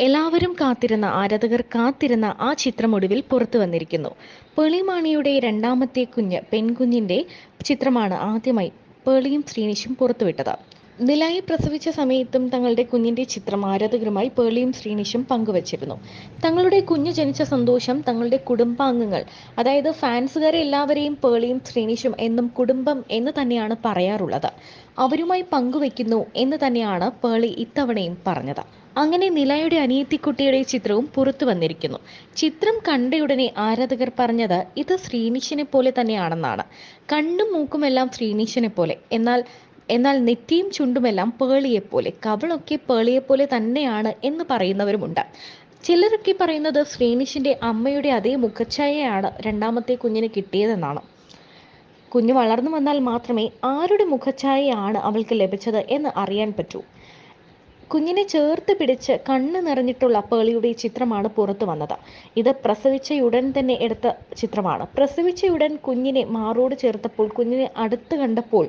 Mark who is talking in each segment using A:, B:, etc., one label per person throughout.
A: എല്ലാവരും കാത്തിരുന്ന ആരാധകർ കാത്തിരുന്ന ആ ചിത്രം ഒടുവിൽ പുറത്തു വന്നിരിക്കുന്നു. പേളിമാണിയുടെ രണ്ടാമത്തെ കുഞ്ഞ് പെൺകുഞ്ഞിന്റെ ചിത്രമാണ് ആദ്യമായി പേളിയും ശ്രീനിഷും പുറത്തുവിട്ടത്. നിലായി പ്രസവിച്ച സമയത്തും തങ്ങളുടെ കുഞ്ഞിന്റെ ചിത്രം ആരാധകരുമായി പേളിയും ശ്രീനിഷും പങ്കുവച്ചിരുന്നു. തങ്ങളുടെ കുഞ്ഞു ജനിച്ച സന്തോഷം തങ്ങളുടെ കുടുംബാംഗങ്ങൾ അതായത് ഫാൻസുകാരെ എല്ലാവരെയും പേളിയും ശ്രീനിഷും എന്നും കുടുംബം എന്ന് തന്നെയാണ് പറയാറുള്ളത്. അവരുമായി പങ്കുവെക്കുന്നു എന്ന് തന്നെയാണ് പേളി ഇത്തവണയും പറഞ്ഞത്. അങ്ങനെ നിലയുടെ അനിയത്തിക്കുട്ടിയുടെ ചിത്രവും പുറത്തു വന്നിരിക്കുന്നു. ചിത്രം കണ്ടയുടനെ ആരാധകർ പറഞ്ഞത് ഇത് ശ്രീനിഷിനെ പോലെ തന്നെയാണെന്നാണ്. കണ്ണും മൂക്കുമെല്ലാം ശ്രീനിഷിനെ പോലെ. എന്നാൽ എന്നാൽ നെറ്റിയും ചുണ്ടുമെല്ലാം പേളിയെപ്പോലെ കവളൊക്കെ പേളിയെപ്പോലെ തന്നെയാണ് എന്ന് പറയുന്നവരുമുണ്ട്. ചിലരൊക്കെ പറയുന്നത് ശ്രീനിഷിന്റെ അമ്മയുടെ അതേ മുഖച്ഛായയാണ് രണ്ടാമത്തെ കുഞ്ഞിന് കിട്ടിയതെന്നാണ്. കുഞ്ഞ് വളർന്നു വന്നാൽ മാത്രമേ ആരുടെ മുഖച്ഛായയാണ് അവൾക്ക് ലഭിച്ചത് എന്ന് അറിയാൻ പറ്റൂ. കുഞ്ഞിനെ ചേർത്ത് പിടിച്ച് കണ്ണ് നിറഞ്ഞിട്ടുള്ള പേളിയുടെ ചിത്രമാണ് പുറത്തു വന്നത്. ഇത് പ്രസവിച്ചയുടൻ തന്നെ എടുത്ത ചിത്രമാണ്. പ്രസവിച്ചയുടൻ കുഞ്ഞിനെ മാറോട് ചേർത്തപ്പോൾ കുഞ്ഞിനെ അടുത്ത് കണ്ടപ്പോൾ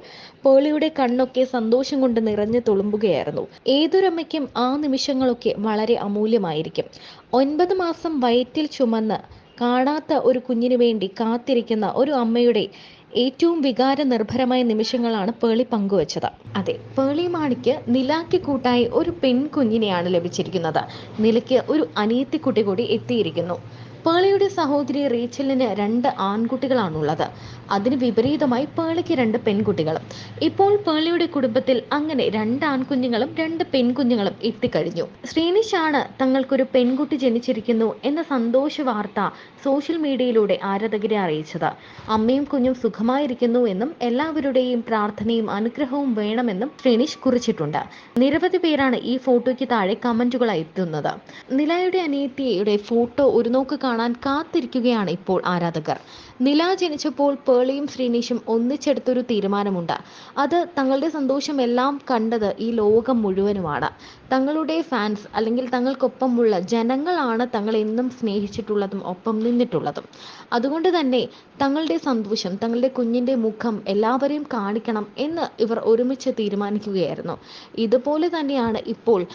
A: പേളിയുടെ കണ്ണൊക്കെ സന്തോഷം കൊണ്ട് നിറഞ്ഞു തുളുമ്പുകയായിരുന്നു. ഏതൊരമ്മയ്ക്കും ആ നിമിഷങ്ങളൊക്കെ വളരെ അമൂല്യമായിരിക്കും. ഒൻപത് മാസം വയറ്റിൽ ചുമന്ന് കാണാത്ത ഒരു കുഞ്ഞിനു വേണ്ടി കാത്തിരിക്കുന്ന ഒരു അമ്മയുടെ ഏറ്റവും വികാരനിർഭരമായ നിമിഷങ്ങളാണ് പേളി പങ്കുവച്ചത്. അതെ പേളി മാണിക്ക് നിലാക്കി കൂട്ടായി ഒരു പെൺകുഞ്ഞിനെയാണ് ലഭിച്ചിരിക്കുന്നത്. നിലയ്ക്ക് ഒരു അനിയത്തിക്കുട്ടി കൂടി എത്തിയിരിക്കുന്നു. പേളിയുടെ സഹോദരി റീച്ചലിന് രണ്ട് ആൺകുട്ടികളാണുള്ളത്. അതിന് വിപരീതമായി പേളിക്ക് രണ്ട് പെൺകുട്ടികളും. ഇപ്പോൾ പേളിയുടെ കുടുംബത്തിൽ അങ്ങനെ രണ്ട് ആൺകുഞ്ഞുങ്ങളും രണ്ട് പെൺകുഞ്ഞുങ്ങളും എത്തിക്കഴിഞ്ഞു. ശ്രീനിഷാണ് തങ്ങൾക്കൊരു പെൺകുട്ടി ജനിച്ചിരിക്കുന്നു എന്ന സന്തോഷ വാർത്ത സോഷ്യൽ മീഡിയയിലൂടെ ആരാധകരെ അറിയിച്ചത്. അമ്മയും കുഞ്ഞും സുഖമായിരിക്കുന്നു എന്നും എല്ലാവരുടെയും പ്രാർത്ഥനയും അനുഗ്രഹവും വേണമെന്നും ശ്രീനിഷ് കുറിച്ചിട്ടുണ്ട്. നിരവധി പേരാണ് ഈ ഫോട്ടോയ്ക്ക് താഴെ കമന്റുകളായി എത്തുന്നത് നിലയുടെ അനിയത്തിയുടെ ഫോട്ടോ ഒരു നോക്ക് കാണാൻ കാത്തിരിക്കുകയാണ് ഇപ്പോൾ ആരാധകർ. നില ജനിച്ചപ്പോൾ പേളിയും ശ്രീനീഷും ഒന്നിച്ചെടുത്തൊരു തീരുമാനമുണ്ട്. അത് തങ്ങളുടെ സന്തോഷമെല്ലാം കണ്ടത് ഈ ലോകം മുഴുവനുമാണ്. തങ്ങളുടെ ഫാൻസ് അല്ലെങ്കിൽ തങ്ങൾക്കൊപ്പമുള്ള ജനങ്ങളാണ് തങ്ങൾ എന്നും സ്നേഹിച്ചിട്ടുള്ളതും ഒപ്പം നിന്നിട്ടുള്ളതും. അതുകൊണ്ട് തന്നെ തങ്ങളുടെ സന്തോഷം തങ്ങളുടെ കുഞ്ഞിന്റെ മുഖം എല്ലാവരെയും കാണിക്കണം എന്ന് ഇവർ ഒരുമിച്ച് തീരുമാനിക്കുകയായിരുന്നു. ഇതുപോലെ തന്നെയാണ് ഇപ്പോൾ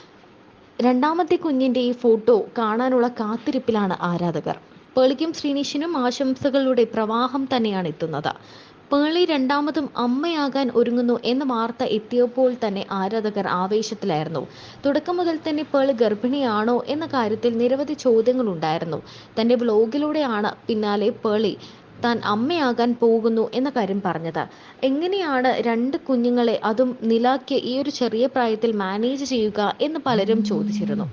A: രണ്ടാമത്തെ കുഞ്ഞിന്റെ ഈ ഫോട്ടോ കാണാനുള്ള കാത്തിരിപ്പിലാണ് ആരാധകർ. പേളിക്കും ശ്രീനിഷിനും ആശംസകളുടെ പ്രവാഹം തന്നെയാണ് എത്തുന്നത്. പേളി രണ്ടാമതും അമ്മയാകാൻ ഒരുങ്ങുന്നു എന്ന വാർത്ത എത്തിയപ്പോൾ തന്നെ ആരാധകർ ആവേശത്തിലായിരുന്നു. തുടക്കം മുതൽ തന്നെ പേളി ഗർഭിണിയാണോ എന്ന കാര്യത്തിൽ നിരവധി ചോദ്യങ്ങൾ ഉണ്ടായിരുന്നു തന്റെ വ്ലോഗിലൂടെയാണ് പിന്നാലെ പേളി താൻ അമ്മയാകാൻ പോകുന്നു എന്ന കാര്യം പറഞ്ഞത്. എങ്ങനെയാണ് രണ്ട് കുഞ്ഞുങ്ങളെ അതും നിലാക്ക് ഈ ഒരു ചെറിയ പ്രായത്തിൽ മാനേജ് ചെയ്യുക എന്ന് പലരും ചോദിച്ചിരുന്നു.